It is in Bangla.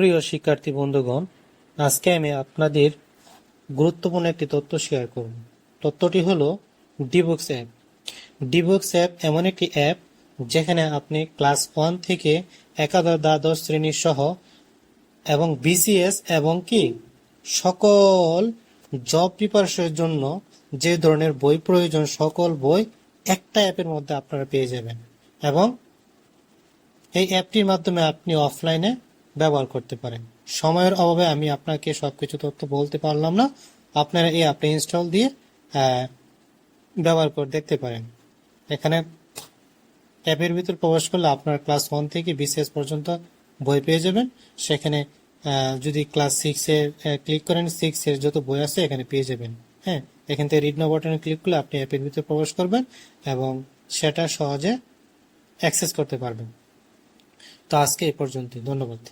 প্রিয় শিক্ষার্থী বন্ধুগণ, আজকে আমি আপনাদের গুরুত্বপূর্ণ একটি তথ্য শেয়ার করব। তথ্যটি হলো ডিবক্স অ্যাপ ডিবক্স অ্যাপ এমন একটি অ্যাপ যেখানে আপনি ক্লাস ওয়ান থেকে একাদশ, দ্বাদশ শ্রেণির সহ এবং বিসিএস এবং কি সকল জব প্রিপারেশনের জন্য যে ধরনের বই প্রয়োজন, সকল বই একটা অ্যাপের মধ্যে আপনারা পেয়ে যাবেন। এবং এই অ্যাপটির মাধ্যমে আপনি অফলাইনে ব্যবহার করতে পারেন। সময়ের অভাবে আমি আপনাকে সবকিছু তথ্য বলতে পারলাম না। আপনারা এই অ্যাপটা ইনস্টল দিয়ে ব্যবহার করে দেখতে পারেন। এখানে অ্যাপের ভিতর প্রবেশ করলে আপনার ক্লাস ওয়ান থেকে বিসিএস পর্যন্ত বই পেয়ে যাবেন। সেখানে যদি ক্লাস সিক্স ক্লিক করেন সিক্সের যত বই আছে এখানে পেয়ে যাবেন। হ্যাঁ এখান থেকে রিড নাও বাটনে ক্লিক করলে আপনি অ্যাপের ভিতরে প্রবেশ করবেন এবং সেটা সহজে অ্যাক্সেস করতে পারবেন। তো আজকে এই পর্যন্তই। ধন্যবাদ।